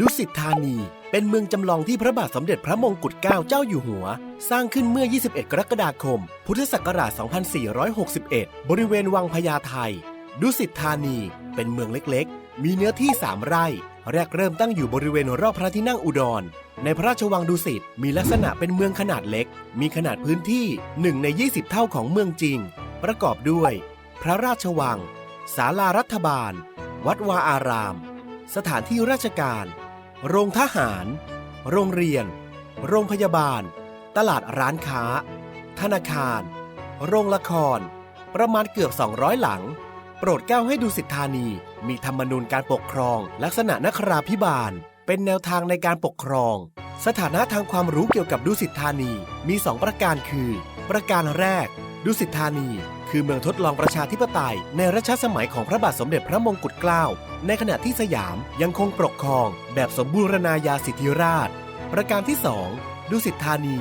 ดุสิตธานี เป็นเมืองจำลองที่พระบาทสมเด็จพระมงกุฎเกล้าเจ้าอยู่หัว สร้างขึ้นเมื่อ 21 กรกฎาคม พุทธศักราช 2461 บริเวณวังพญาไทดุสิตธานี เป็นเมืองเล็กๆ มีเนื้อที่ 3 ไร่ แรกเริ่มตั้งอยู่บริเวณรอบพระที่นั่งอุดร ในพระราชวังดุสิตมีลักษณะเป็นเมืองขนาดเล็ก มีขนาดพื้นที่ 1 ใน 20 เท่าของเมืองจริง ประกอบด้วย พระราชวัง ศาลารัฐบาล วัดวาอาราม สถานที่ราชการ โรงทหาร โรงเรียน โรงพยาบาล ตลาดร้านค้า ธนาคาร โรงละคร ประมาณเกือบ 200 หลัง โปรดเกล้าให้ดูสิทธานีมีธรรมนูญการปกครอง ลักษณะนคราพิบาล เป็นแนวทางในการปกครอง สถานะทางความรู้เกี่ยวกับดุสิตธานีมี 2 ประการคือ ประการแรก ดุสิตธานี คือเมืองทดลองประชาธิปไตย ในรัชสมัยของพระบาทสมเด็จพระมงกุฎเกล้า ในขณะที่สยามยังคงปกครอง แบบสมบูรณาญาสิทธิราช ประการที่ 2 ดุสิตธานี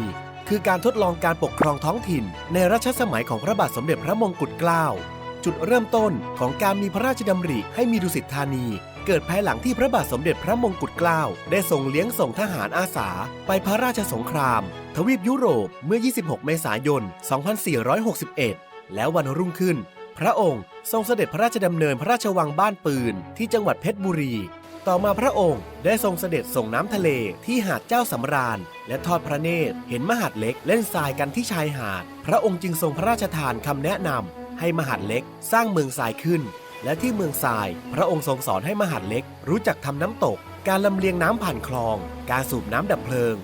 คือการทดลองการปกครองท้องถิ่น ในรัชสมัยของพระบาทสมเด็จพระมงกุฎเกล้า จุดเริ่มต้นของการมีพระราชดำริให้มีดุสิตธานี เกิดภายหลังที่พระบาทสมเด็จพระมงกุฎเกล้าได้ส่งเลี้ยงส่งทหารอาสา ไปพระราชสงคราม ทวีปยุโรปเมื่อ 26 เมษายน 2461 แล้ววันรุ่งขึ้น พระองค์ทรงเสด็จพระราชดำเนินพระราชวังบ้านปืนที่จังหวัดเพชรบุรี ต่อมาพระองค์ได้ทรงเสด็จส่งน้ำทะเลที่หาดเจ้าสำราญ และทอดพระเนตรเห็นมหาดเล็กเล่นทรายกันที่ชายหาด พระองค์จึงทรงพระราชทานคำแนะนำให้มหาดเล็กสร้างเมืองทรายขึ้น และที่เมืองทราย พระองค์ทรงสอนให้มหาดเล็ก รู้จักทำน้ำตก การลำเลียงน้ำผ่านคลอง การสูบน้ำดับเพลิง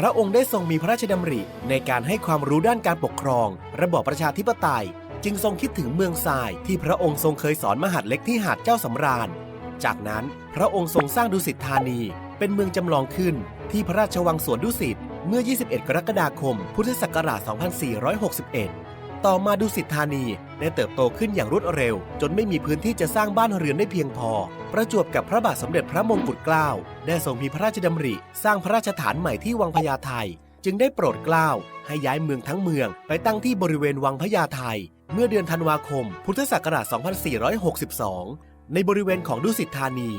พระองค์ได้ทรงมีพระราชดำริในการให้ความรู้ด้านการปกครอง ระบอบประชาธิปไตย จึงทรงคิดถึงเมืองทรายที่พระองค์ทรงเคยสอนมหาดเล็กที่หาดเจ้าสำราญ จากนั้นพระองค์ทรงสร้างดุสิตธานี เป็นเมืองจำลองขึ้น ที่พระราชวังสวนดุสิตเมื่อ 21 กรกฎาคม พุทธศักราช 2461 ต่อมาดุสิตธานีได้เติบโตขึ้นอย่างรวดเร็ว จนไม่มีพื้นที่จะสร้างบ้านเรือนได้เพียงพอ ประจวบกับพระบาทสมเด็จพระมงกุฎเกล้าได้ทรงมีพระราชดำริ สร้างพระราชฐานใหม่ที่วังพญาไทจึงได้โปรดเกล้าให้ย้ายเมืองทั้งเมือง ไปตั้งที่บริเวณวังพญาไทเมื่อเดือนธันวาคม พุทธศักราช 2462 ในบริเวณของดุสิตธานี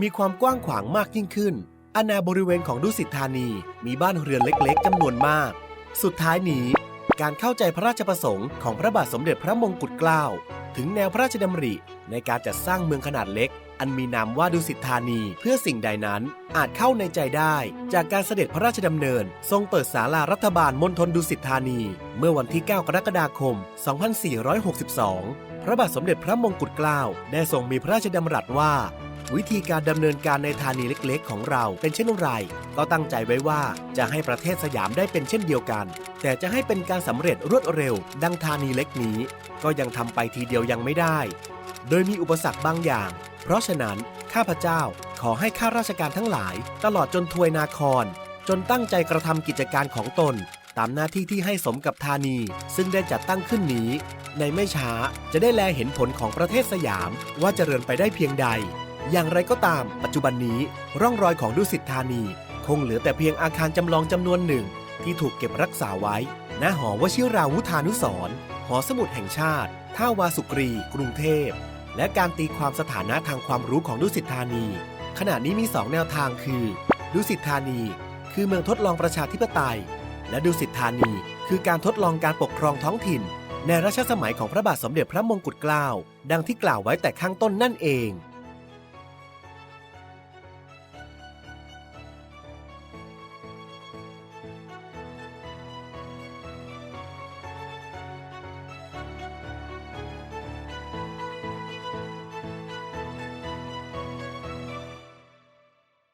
มีความกว้างขวางมากยิ่งขึ้นอาณาบริเวณของดุสิตธานีมีบ้านเรือนเล็กๆจำนวนมาก สุดท้ายนี้ การเข้าใจพระราชประสงค์ของพระบาทสมเด็จพระมงกุฎเกล้า ถึงแนวพระราชดำริในการจัดสร้างเมืองขนาดเล็ก อันมีนามว่าดุสิตธานีเพื่อสิ่งใดนั้นอาจเข้าในใจได้ จากการเสด็จพระราชดำเนิน ทรงเปิดศาลารัฐบาลมณฑลดุสิตธานี เมื่อวันที่ 9 กรกฎาคม 2462 พระบาทสมเด็จพระมงกุฎเกล้าได้ทรงมีพระราชดำรัสว่า วิธีการดำเนินการในธานีเล็กๆ ของเราเป็นเช่นไร ก็ตั้งใจไว้ว่าจะให้ประเทศสยามได้เป็นเช่นเดียวกัน แต่จะให้เป็นการสำเร็จรวดเร็ว ดังธานีเล็กนี้ ก็ยังทำไปทีเดียวยังไม่ได้ โดยมีอุปสรรคบางอย่าง เพราะฉะนั้นข้าพเจ้าขอให้ข้าราชการทั้งหลาย ตลอดจนทวยนาคร จนตั้งใจกระทำกิจการของตน ตามหน้าที่ที่ให้สมกับธานี ซึ่งได้จัดตั้งขึ้นนี้ ในไม่ช้าจะได้แลเห็นผลของประเทศสยามว่าเจริญไปได้เพียงใด อย่างไรก็ตาม ปัจจุบันนี้ร่องรอยของดุสิตธานี คงเหลือแต่เพียงอาคารจำลองจำนวนหนึ่ง ที่ถูกเก็บรักษาไว้ ณ หอวชิราวุธานุสรหอสมุดแห่งชาติ ท่าวาสุกรี กรุงเทพ และการตีความสถานะทางความรู้ของดุสิตธานี ขณะนี้มี 2 แนวทางคือ ดุสิตธานี คือเมืองทดลองประชาธิปไตย และดุสิตธานี คือการทดลองการปกครองท้องถิ่น ในรัชสมัยของพระบาทสมเด็จพระมงกุฎเกล้า ดังที่กล่าวไว้แต่ข้างต้นนั่นเอง